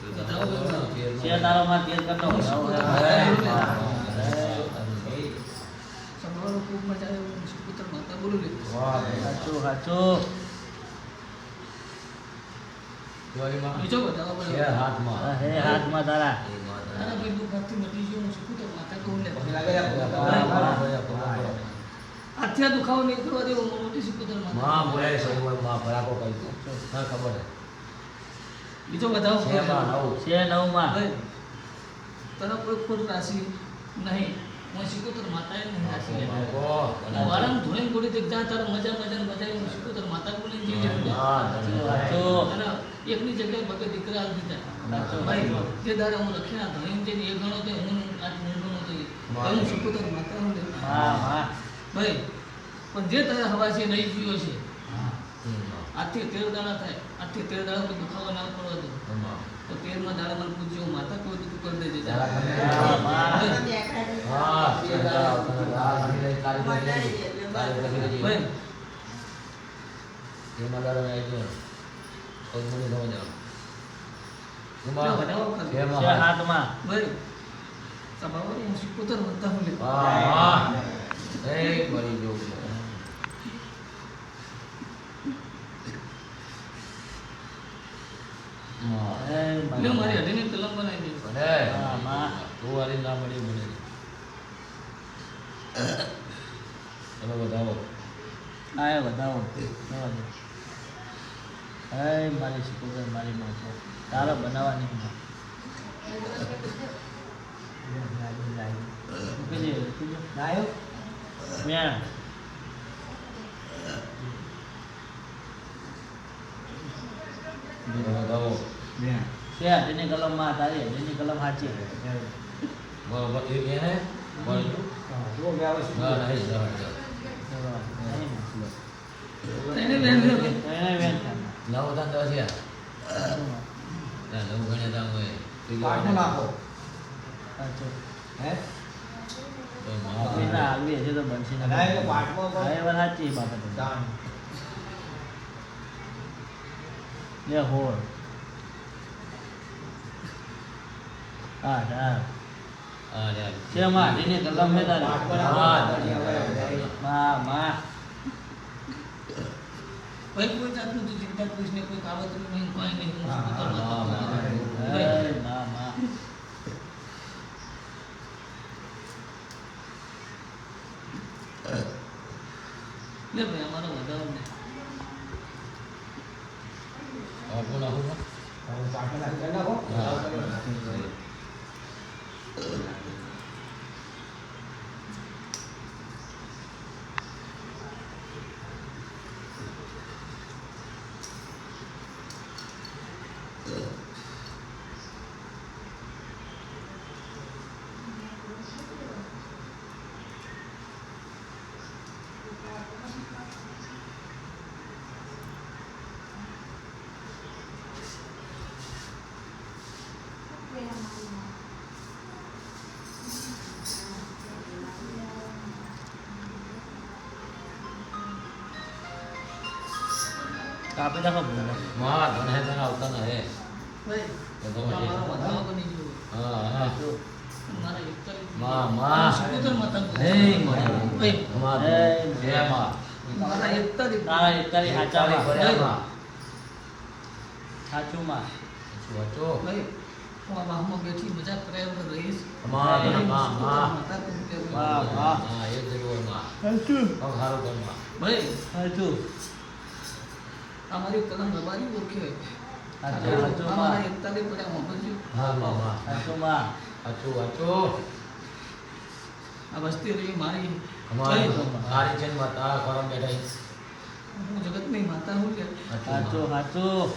માં મજા આવે હું હે હાથમાં તારા. તારા ભાઈ દુઃખ હાથથી મટી ગયો હું પુત્ર માતા કહું આ દુખાવો નહીં કરવા દેવો હું મોટી ખબર માતા બીજો બધા છે નવ તને કોઈ ખોટ રાશિ નહીં. હું શીખુતર માતાએ નહીં રાશિ વારમ ધોઈને ગોળી દેખ જા તારે મજા મજા મજા હું શીખુતર માતા બોલીને જીવી લે. એકની જગ્યાએ બગે દીકરા આવી દીધા. ભાઈ જે દાડે હું લખીને આ ધોઈને જઈને એ ગણો તો હું આજ હું ગણો તો હું શીખુતર માતા હું ભાઈ પણ જે તારે હવા છે નહીં પીયો છે આજથી તેર દાડા થાય. આજથી તેર દાડા કોઈ દુખાવો ના પડવા દો તો તેરમાં દાડા મને પૂછજો માતા કોઈ તું કરી દેજે જા. માં માં ભાઈ જા બનાવો ખાલી. છે હાથમાં ભાઈ તમારો હું શીખુતર માતા હું. લે. હે લે મારી હડીની કલમ બનાવી દે માં માં આય બતાવો હે મારી શીખું મારી માતા તારો બનાવવાની માં. મેં છે તેની કલમમાં તારી તેની કલમ સાચી તાન દસ યા ના. તો આપણી ના આવી. હશે તો બનશે ને. હા, એ વાત સાચી બાબત. હોળ. હા હા માં માં ભાઈ કોઈ જાતનું તું ચિંતા પૂછને કોઈ કાવતરું નહીં કોઈ નહીં માં માં લે ભાઈ, અમારો વધારો ને આપણું નાખું ને? કાપી નાખો ભૂલો. માં ધન હે તને આવતા ના હે ભાઈ એ તો અમારો પછી. વધારો બની ગયો હા હા મારા એકતાલીસમાં માં શીખુતર માતા બોલું. હે માં ભાઈ હે, જય માં મારા એકતાલીસ તારા એકતારી સાચા ચાલી માં ભર્યા માં સાચું માં હું બેઠી મજા વગર રહીશ તને ભાઈ સાચું અમારી કલમ દબાવી ઓળખે અમારા માં એકતાલીસ મોકલજો હા માં માં સાચું માં વાંચો વાંચો આ વસ્તી રહી મારી. અમારી ભાઈ, સારી છે ને માતા કરમ બેઠા હું જગતની માતા હું કે? સાચું સાચું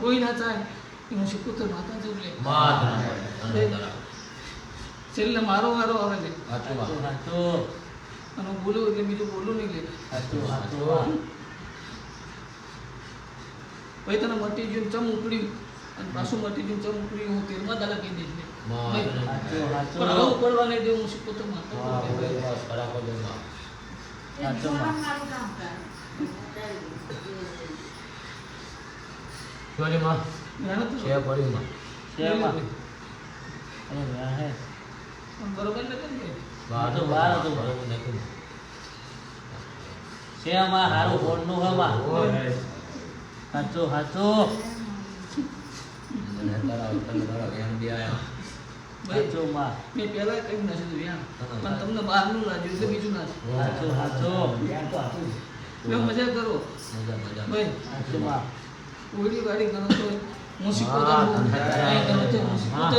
કોઈ ના થાય. હું શીખું તો માતા જવું લે છેલ્લે મારો મારો આવે છે. સાચું સાચું અને હું બોલું એટલે બીજું બોલું નહીં લે. સાચું સાચું માં ભાઈ તને મટી ગયું ચમ ઉપડ્યું? અને પાછું મટી ગયું ચમ ઉપડ્યું? હું તેરમાં દાલા કહી દઈશ સાચું પણ હવે ઉપડવા નહીં દે હું શીખો માતા તો પણ બરોબર નથી ને તો બહાર હતું. બરોબર નથી. ને. હારું હોડનું હમાં ઓય. હાચું માં મેં પહેલા કહી નાખ્યું હતું પણ તમને બહારનું લાગ્યું એટલે બીજું ના હાચું હાચું. મેં મજા કરો. મજા મજા. ભાઈ હાચું માં ઓલી વાળી ગણો તો હું તો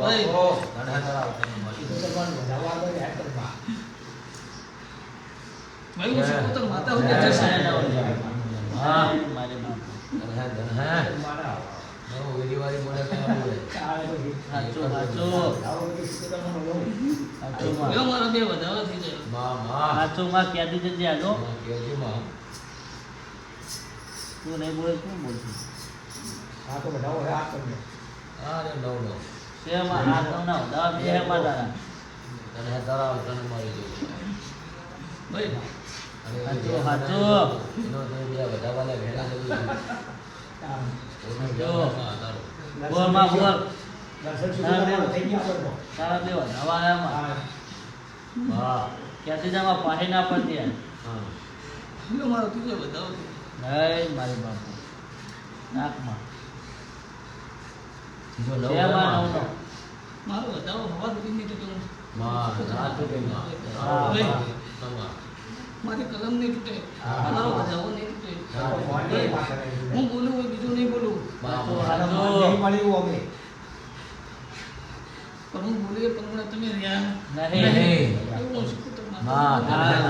ભાઈ. હું હે. માતા હું હે. હા. મારી હે, હે. નવો બોલે મારા. તું નહીં બોલે શું બોલશું હા રે, નવ, નવ. શેમાં હાથ ના દવા બે હેમાં તારા તને હે તને મળી જવું. ભાઈ હાચું, હાચું. બે ભેગા. બોલમાં બોલ તારા બે વધાવા હેમાં હા. ક્યાંથી જવા પાહી ના પડતી યાર હા. લ્યો મારો નહીં મારી બાપુ. નાકમાં. મારો બતાવો હવા સુધી નહીં મારી કલમ નહીં તૂટે. હા. મારો બજાવો નહીં તૂટે. હું બોલું હોય બીજું નહીં બોલું. પણ હું બોલી પણ તમે રહ્યા. નહીં. એવું હું માં, માતા તને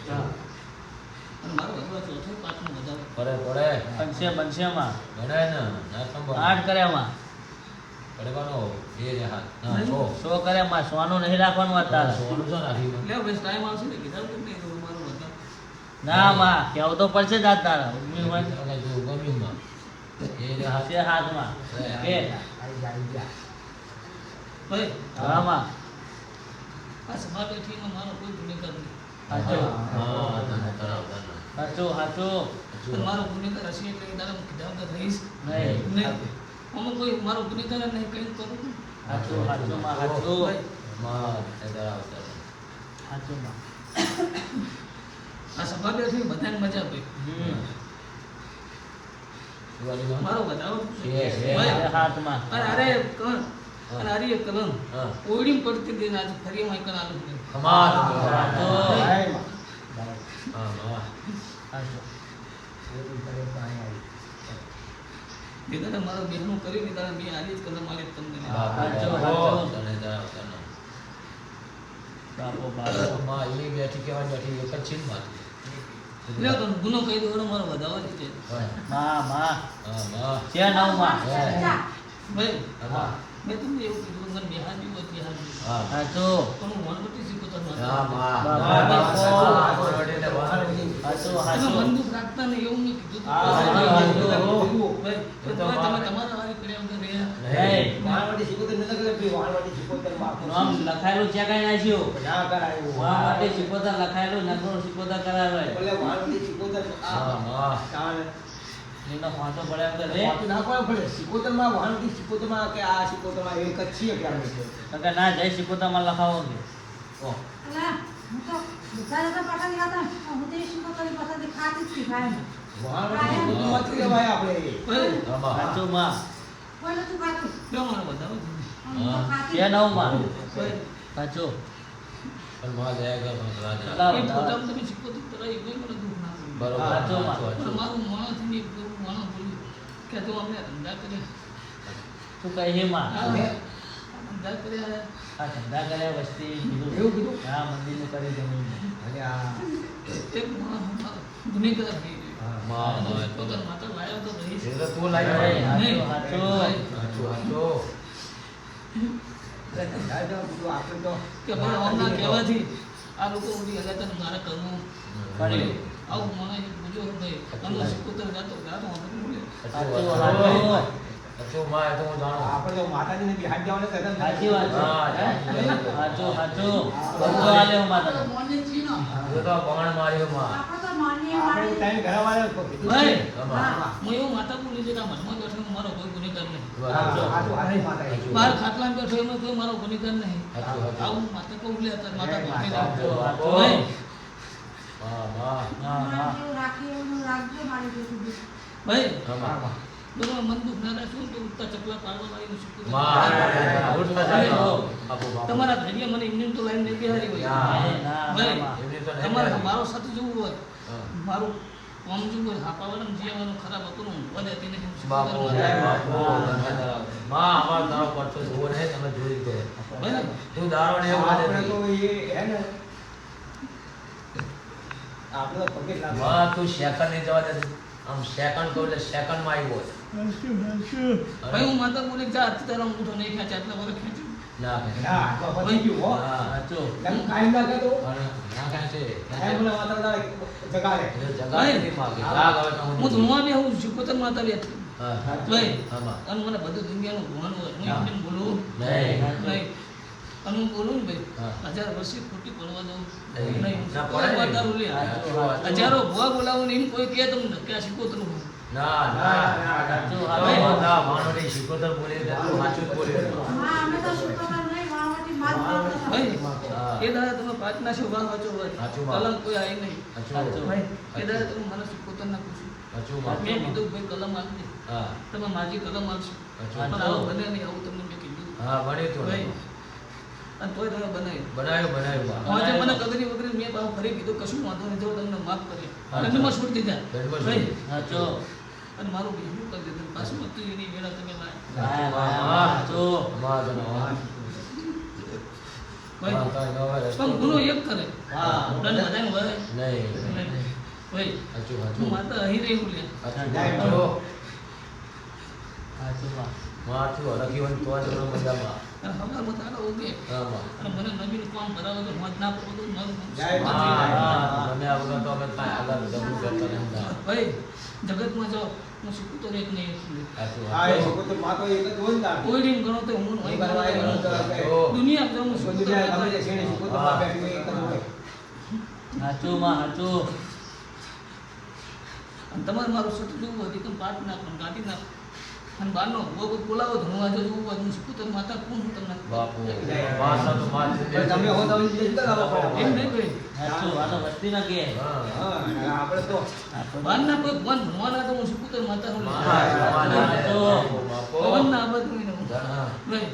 હા, પડે પડે બનશે બનશે માં ને ના સંભાળ. આઠ કર્યા માં પડવાનો ના છો સો કર્યા માં સોનું નહીં રાખવાનું સોનું લે ટાઈમ આવશે ને કીધા તો નહીં કરું મારો ના માં કેવું તો પડશે જ આ તારા ઉમ્મી હોય ગમ્યું માં એ હાથ હાથમાં કે ભાઈ હા માં આ સભા બેઠી મારો કોઈ નહીં સાચું હા તને સાચું સાચું મારો ગુનેગાર હશે એટલે દાદા હું કીધા વગર રહીશ નહીં નહીં. કોઈ મારો ગુનેગાર નહીં કંઈ કરું સાચું સાચું માં સાચું ભાઈ. માં તને તરાવ તને સાચું માં. આ સભા બેઠી બધાને મજા આપે મારો એ હાથમાં. અરે કણ અરે કલમ. ઓડી પડતી દે આજે ફરી માં કણ આલું નહીં. ખમાર સાચું હા દાડા મારો બહેનું કર્યું ને દાડા મેં આજે જ કલમ આલી તમને બાપો, બાપો, માં એ બેઠી કેવાની બેઠી એક છે ને માં ગુનો કહી દો મારો વધાવો છે માં માં માં છે નવમાં ભાઈ હા મેં તમને એવું કીધું મને બિહાર જેવું બિહાર જેવું હા સાચું હું વનવટી શીખતો તો હા માં ને બંદૂક રાખતા નહીં એવું મેં કીધું તમે તમારા વાળી. નહીં નહીં. લખાયેલું છે કઈ નાખ્યું માટે શીખોતર લખાયેલું નગરો શીખોતર કરાવે એનો ફાંટો પડ્યા વગર રે તો ના ના જય શિકોતરમાં લખાવો કે આ અલા, હું તો બિચારા તો પાછા ગયા હતા. હું તો એ શીખોતરી પાછળથી ખાતી જ હતી કાયમ. ભાઈ, હા, માં. સાચું માં કોઈ નતું ખાતું. લ્યો મારો વધાવો જ. હું તો બરોબર. કે તું અમને ધંધા કર્યા. શું કહે હે માં. ધંધા કર્યા આ ધંધા કર્યા વસ્તી કીધું. એવું કીધું? હા મંદિરનું કરી જમીન. એક માણસ મારો ગુનેગાર થઈ ગયો. તો મારા બોલે માં તો હું જાણું. આપણે તો માતાજીને સાચી વાત છે? સાચું આલે હું. તો માર્યો માં. આપણે તો માનીએ ટાઈમ. હું. એવું માતા બોલી મનમાં બેઠો કોઈ ગુનેગાર નહીં. હા, આ તો આ નહીં માતાજી. બહાર ખાટલામાં બેઠો એમાં કોઈ મારો ગુનેગાર નહીં. સાચું, સાચું. આવું માતા કહું લે અત્યારે માતા એ ભક્તિ રાખજો. મારે ભાઈ. બરોબર મન દુઃખ ના થાય. શું તો ઉઠતા ચકલા પાડવા વાળીનું શું. તમારા ધૈર્ય મને એમને તો લાઈન નહીં બિહારી હોય. તમારે મારો સાથે જવું હોય. મારું હાપાવાળાને ખરાબ હતું બાપુ, માં, અમારો તારો પડતો જોવો નહીં, તમે જોઈ. તું દારૂ ને એવું આપણે. તો એ હે ને આપણે પગે તું નહીં જવા દે આમ સેકન્ડ કહું એટલે સેકન્ડમાં આવ્યો. ભાઈ હું માતા બોલી જા આજથી તારા અંગૂઠો નહીં ખેંચે આટલા વર્ષ ખેંચ્યું ના હો. મને. એટલે ધૂણવા બી હું શીખોતર માતા. અને મને બધું દુનિયાનું ભણવાનું હોય હા. બોલું? નહીં. ને ભાઈ? હજાર વર્ષે ખોટી પડવા દઉં. હજારો ભુવા બોલાવું ને કોઈ કહે તમને કે આ. ના, ના. શીખોતર બોલી સાચું બોલી. અમે તો નહીં, માત. એ દાડે તમે પાંચના શોભા વાંચો હોય કલમ કોઈ આવી નહીં. ભાઈ એ દાડે તમે મને ના પૂછ્યું મેં. કીધું ભાઈ કલમ આપજે તમે માજી કલમ આપશો. પણ આવું બને નહીં આવું તમને મેં કીધું. હા, ભણે તો ભાઈ અને તોય તમે બનાવ્યું બનાવ્યો બનાવ્યો આજે મને કગરી વગરી મેં પાછું ફરી કીધું કશું વાંધો નહીં જો તમને માફ કરી દંડમાં છૂટ દીધા. સાચું અને મારું બીજું કરી દીધું? પાછું હતું એની વેળા તમે લાયા. હા, હા, હા, હા, પણ ગુનો એક કરે. હા. દંડ બધાને વળે નહીં. નહીં. ભાઈ સાચું, હું માતા અહીં રહી લે. સાચું. જાય જો, સાચું વાત. માથું હરખી હોય તો જ મજામાં. જગતમાં હું એક નહીં. કોઈ તો હું જો. દુનિયા હું જ. માં તમારે મારું સત જોવું હતું તો તમે પણ નાખો ને કાઢી નાખો. અને બારનો ભોગ બોલાવો તો હું આજે તો હું શીખું તો માતા કોણ હું તમને બાપુ તમે હો તો બીજે શું એમ નહીં ભાઈ સાચું વાતો તો વસ્તી ના કે આપણે તો બારના કોઈ ભગવાન ભણવાના તો હું શું તમે માતા હું. જવાના ને. આબાદ હોય હું. હા. ભાઈ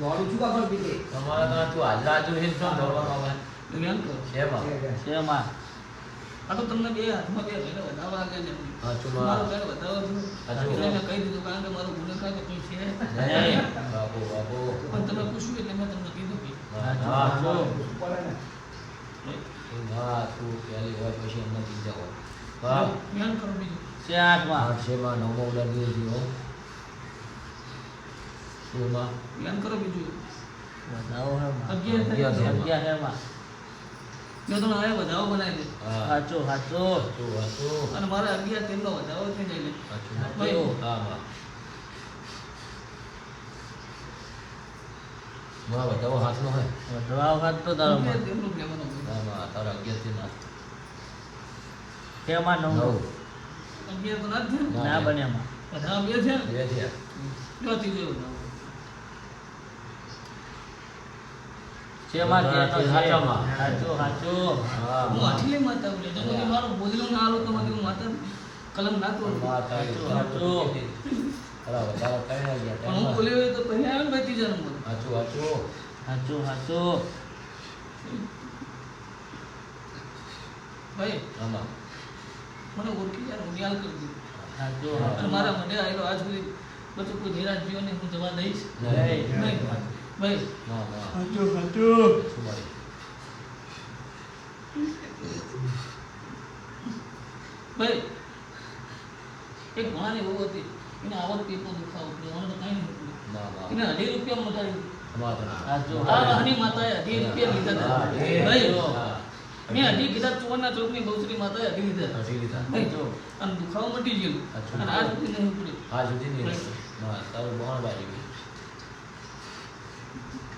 મોડું શું કામ બીજે? તમારા તો તું હાજરા હાજર છે ને શું દોડવાનું આવે? ધ્યાન કરો શેમાં? છે આ તો તમને બે હાથમાં બે ભેગા વધાવવા લાગે છે સાચું મારું માં. ઘર છું સાચું. મેં કહી દીધું કારણ કે મારું ગુનેગાર તો કોઈ છે નહીં. બાપુ, બાપુ. પણ તમે પૂછ્યું એટલે મેં તમને કીધું કે હા, સાચું, હા. સાચું. પડે ને. તું પહેલી હોય પછી અમને બીજા હોય. હા. ધ્યાન કરો બીજું છે આઠમાં નવમો ઉડાડી દીધો છે, હો. શેમાં? કરો બીજું વધાવો હે અગિયાર અગિયાર હે માં બનાવી દે. સાચું સાચું સાચું. અને મારા અગિયાર તેલનો થઈ જાય સાચું. હા, હાથનો તો તારો તેલનું લેવાનું. હા, તારા ના. છે નવ નવ. અગિયાર તો ના બન્યામાં બે થયા બે થયા. જો ત્રીજો છે વધારે સાચું. સાચું. હું. આટલી માતા બોલે મને મારું બોલેલું ના આલો તો મને માતા કલમ ના પણ હું બોલ્યો તો પહેલા આવે ને ત્રીજા નંબર સાચું, સાચું. સાચું સાચું. ભાઈ આમાં. મને ઓળખી જાય હું યાદ કરી દઉં સાચું મારા મને આવેલો આજ સુધી પછી કોઈ નિરાશ જીવો ને હું જવા દઈશ. નહીં. ભાઈ. સાચું સાચું? ભાઈ એક ઘણાની બહુ હતી એને આવક પેપર દુખાવો મને તો કાંઈ નહીં. એને અઢી રૂપિયા મોટા તો માતાએ અઢી રૂપિયા લીધા. ભાઈ હા. મેં હજી કીધા ચોરના ચોકની બહુચરી માતાએ હજી લીધા હજી લીધા જો અને દુખાવો મટી ગયો. અને આ સુધી નહીં પડ્યું આ સુધી નહીં હા તારું બોણ બાજી ગઈ હા ધ્યાન કરો છે દહમાં બસ એ. કોઈ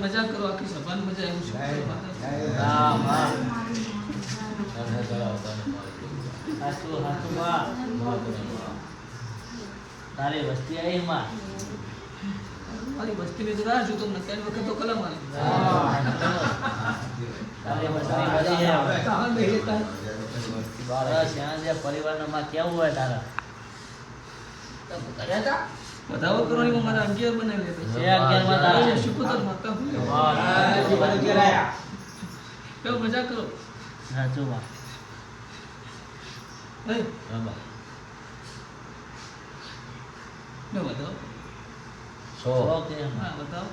મજા કરો આખી સભાની એવું. તારી વસ્તી આવી માં મારી વસ્તી ની રાહ જોતો મને ત્રણ વખત તો કલમ આવી. તારી વસ્તી બધી આવે કહાં બેહે તા બસ ત્યાં જે પરિવારના માં કેવું હોય તારા? વધાવો કરવાની મારા અગિયાર બનાવી લેતો છે તારા. માતા હું. કેવું મજા કરો? હાચું માં નહીં આમાં. બતાવો સો. હા બતાવો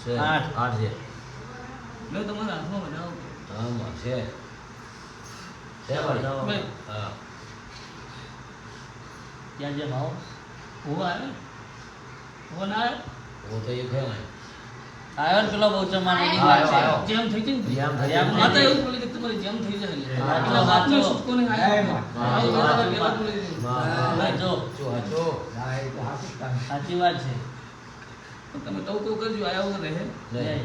છે. આઠ. આઠ છે. લો તમારા હાથમાં વધાવો ગામમાં છે સાચી વાત છે તમે તો કહું કરજો આવ્યો રહે નહીં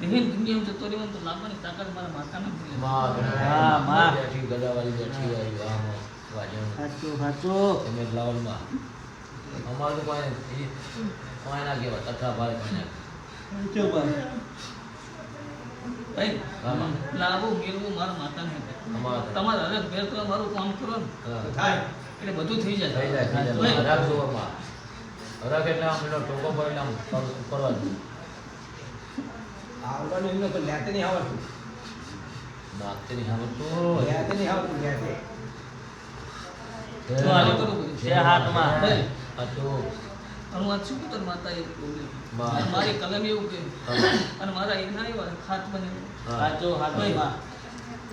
દેહીન દુનિયામાં જતો રહેવાનું તો લાવવાની તાકાત મારા માથામાં જ છે. માં ગણા. હા, માં. બેઠી ગદાવાળી બેઠી આવી આમાં વાજણ. સાચું સાચું તમે ગ્લાવલમાં. અમારું તો કોઈ કોઈ ના કહેવાય, તથા ભાઈ કોઈ ના સાચું ભાઈ ભાઈ આમાં. મેળવું મારા માતાને છે. તમારે હરેક ભેર કરો મારું કામ કરો ને થાય. એટલે બધું થઈ જાય થઈ જાય, થઈ જાય. ભાઈ, જોવામાં. હરાક એટલે આમ ટોકો પર એટલે આમ કર- કરવાનું. આવડવાનું એમને કોઈ લેતે નહીં આવડતું. નાખતે નહીં આવડતું. લેતે નહીં આવડતું, લેતે. તો આ લોકો છે હાથમાં. ભાઈ હાચો. હું આજ શું કીધું માતા એવું બોલી મારી કલમ એવું કે અને મારા એના એવા ખાત બને હા. સાચું સાચું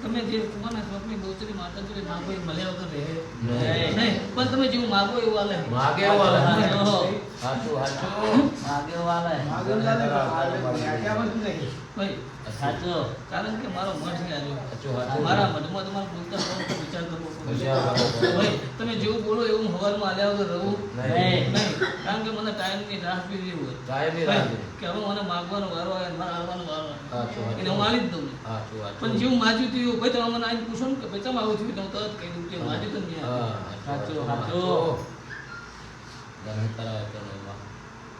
તમે જે તમારા સ્વપ્ની ગૌચરી માતા જોડે માગો એ મળ્યા વગર રહે. નહીં. નહીં. પણ તમે જેવું માગો એવું આલે માગે હાચું. હાચું, વાલે તો લેતે આવડતું નહીં. ભાઈ સાચું કારણ કે મારો મઠ છે આજે હાચું, હાચું. મારા મઠમાં તમારે બોલતા હોવ વિચાર કરવો પડે વિચાર કરવો પડે. ભાઈ તમે જેવું બોલો એવું હવારમાં આલ્યા વગર રહું નહીં. કારણ કે મને ટાઈમની રાહ જોઈ હોય ભાઈ, રાખજે. કે હવે મને માગવાનો વારો આવે મારે આવવાનો વારો આવે. એટલે હું જ દઉં. પણ જેવું માજ્યું હતું એવું ભાઈ તમે મને આવીને પૂછો ને કે ભાઈ તમે આવું થયું તો તરત કહી દઉં કે માજ્યું તો નહીં સાચો સાચો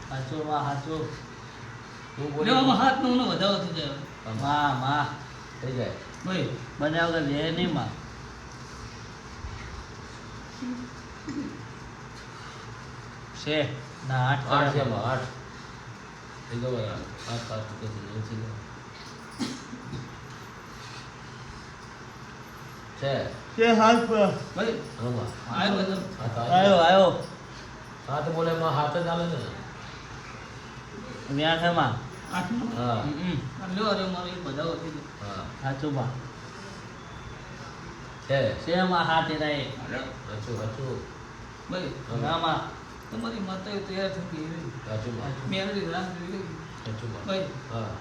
સાચો વાહ. સાચું. લેવામાં હાથ નો મને વધારો થઈ જાય માં માં થઈ જાય. ભાઈ બને વગર રહે નહીં માં. છે. ના આઠ આઠ છે આઠ. થઈ ગયો આઠ આઠ થઈ ગયો. છે. છે હાથ પર. ભાઈ. આવ્યો. આવ્યો આવ્યો હાથ બોલે એમાં હાથ જ હાલે ને. વ્યાઠ માં આઠમો હા હમ. આ લ્યો અરે મારો એક વધારો થઈ ગયો હા સાચું માં છે છે માં હાથ એના એ હાચું હાચું ભાઈ ના માં તમારી માતાએ તૈયાર થઈ ગઈ એવી. હાચું માં. મેં એની રાહ જોઈ રહી. હાચું માં. ભાઈ હા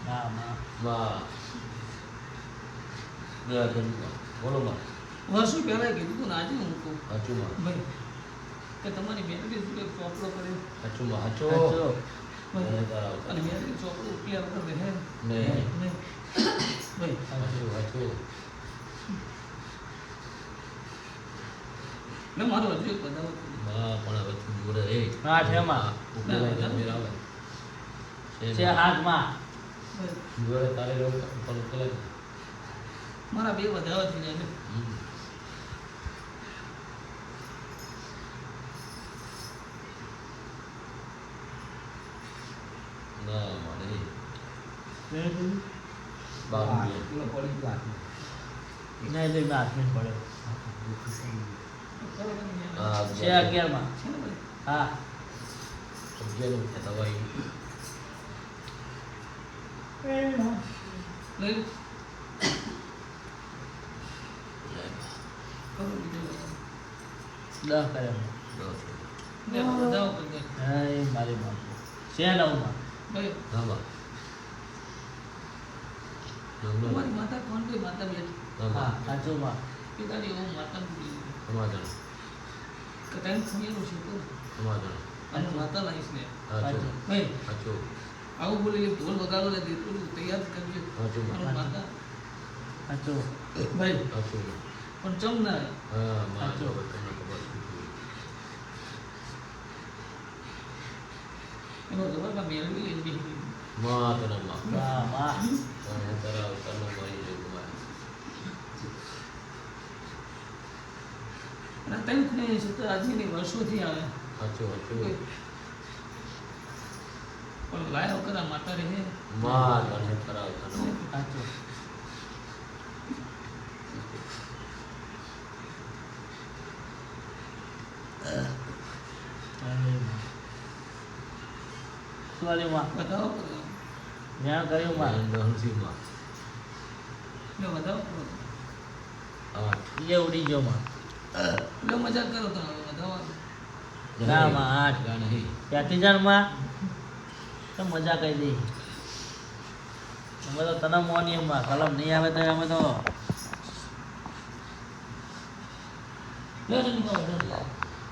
ના માં માં ગયા ઘરમાં. બોલો માં વર્ષો પહેલાં કીધું હતું ને આજે હું કહું હાચું ભાઈ કે તમારી મેરડી જોડે ચોપડો કર્યો? હાચું. માં સાચું ભાઈ મને કરાવતા. અને મેરડી ચોપડો ઉકલ્યા વગર રહે. નહીં. નહીં ભાઈ હાચું હાચું. મેં મારો હજુ એક બતાવો હા માં પણ હવે તું જોડે રે હા, છે માં. છે માં. હાથ જોડે તારે રોગ મારા બે વધારો થઈ જાય છે. હમ. ના મળે બાર હા, મિનિટ. પેલો પડી ગયો હાથમાં. નહીં લઈ હાથ નહીં પડ્યો હા છે અગિયારમાં છે ને ભાઈ હા અગિયારનું છે દવાઈ લઈ લો. કરો બીજો દસ કર્યા લે વધાવો કરી દે હે મારી બાપુ છે નવમાં ભાઈ નામા તમારી માતા કોણ કોઈ માતા બેઠી હા સાચુંમાં પિતાજી એવું માતા સમાધાન કે તારી છે તો. સમાધાન અને માતા લાવીશ ને. સાચું આવું બોલી ઢોલ વગાડો લે દીકરું તૈયાર કરજો. સાચું માતા. સાચું ભાઈ. સાચું પણ ચમ ના હા માં સાચું. ખબર એનો જવાબ મેળવી લઈને બેસી ગઈ. માં તને માં વાહ વાહ તને તારા અવતારનો મારી જો કુમાર અને આ ત્રણ ખૂણે છે તો આજની વર્ષોથી આવે સાચું સાચું પણ લાયા વગર માતા રહે માં તને અવતારનો સાચું સોલીમાં જ્યાં કર્યું માં નરસિંહમાં લે કરો આઠ એ ઉડી ગયો માં લો મજાક કરો તો બતાવો. ના માં આઠ ગણ. હે ત્યાંથી જાણમાં. તો મજા કરી દઈ અમે તો તને મોની એમાં કલમ નહીં આવે તો અમે તો.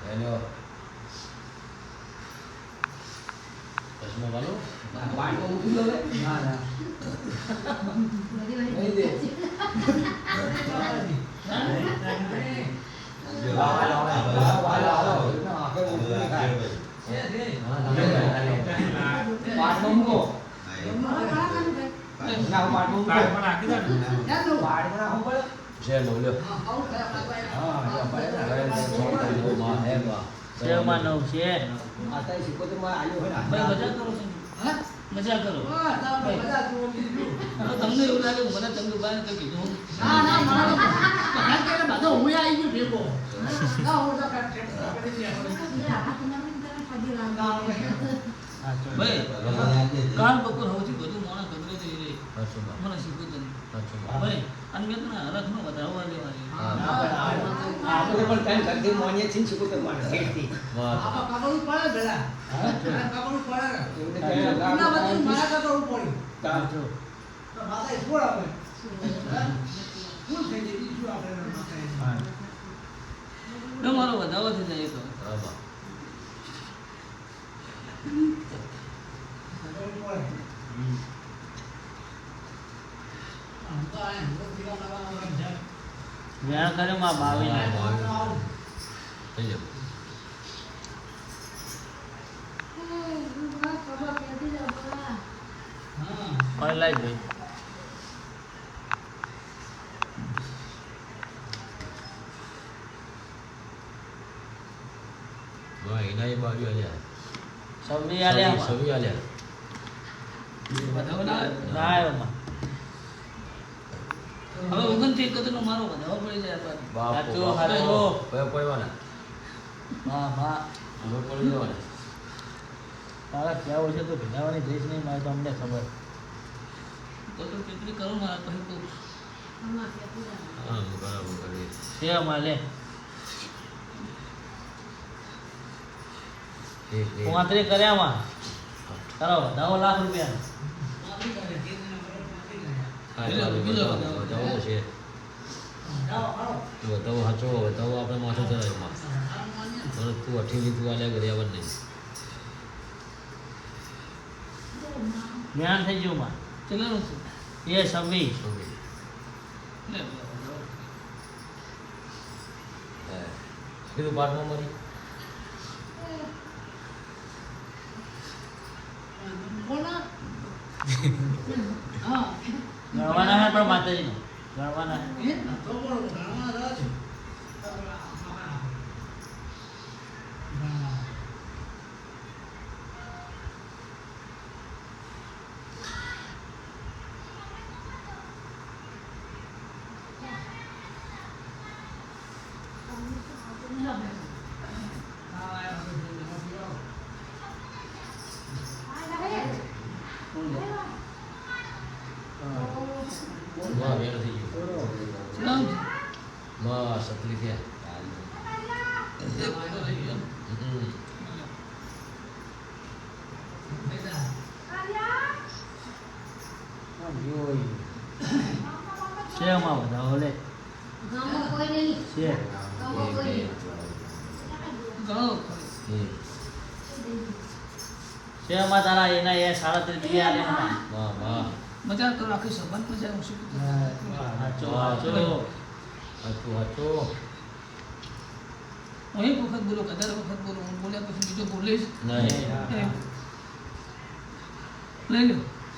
હેલો ચશ્મા વાલો પાટો ઉઠી લો લે. ના, ના. નહીં દે. વાહ, વાહ, વાહ, વાહ. ના, નાખો પડે. છે નવ લ્યો હા, જો પડે ને. માં હે માં શેરમાં નવ છે માતાએ સિકોતેરમાં આવ્યો હોય ને. કરો કરો તમને એવું લાગે કે મને ચંદુ બાને કંઈ કીધું સાચું ભાઈ કાલ બપોર સૌથી બધું મોણા ગભરે જઈ રહી. મને શીખવું અને મેં તને હરખનો વધારવા લેવાની હા આપણે ને એમને કહેવાય, સાચું ને મારો વધાવો થઈ જાય તો થઈ જાવ ઓનલાઈન ભાઈ માં એના એ બાવી આલ્યા સબરી આલ્યા માં. સવી આલ્યા વધાવો ના આવે. ના આવ્યો માં હવે ઓગણથી એકત્રીસનો મારો વધાવો પડી જાય. બાપો બાપો. સાચું. કયો પડવાના. માં માં હવે પડી જવાના. તારા ક્યાં છે તો ભીનાવાની જઈશ નહીં મારે તો અમને ખબર. તો તો કેટલી કરો મારા પછી તો? હા બરાબર છે એક એક. તારો વધાવો લાખ રૂપિયા બતાવો છે આપણે માથું ચડાયમાં પણ તું અઠીલી તું આલ્યા કરી આવડ નહીં જ્ઞાન થઈ ગયું માં ચલાનું છે એ. હા. કીધું પાઠમાં મળી ગણવાના હે પણ માતાજીનું ગણવાના હે. વધાવો લે ગામમાં કોઈ નહીં છે ગામમાં કોઈ નહીં ઘણો એક શેમાં તારા એના એ સાડા ત્રીસ બીજા લે વાહ વાહ મજા તો રાખી સંબંધ મજા હું. શું હાચો હાચો હાચો હાચું હું એક વખત બોલો કદાચ વખત બોલો હું બોલ્યા પછી બીજો બોલીશ. નહીં. લઈ લો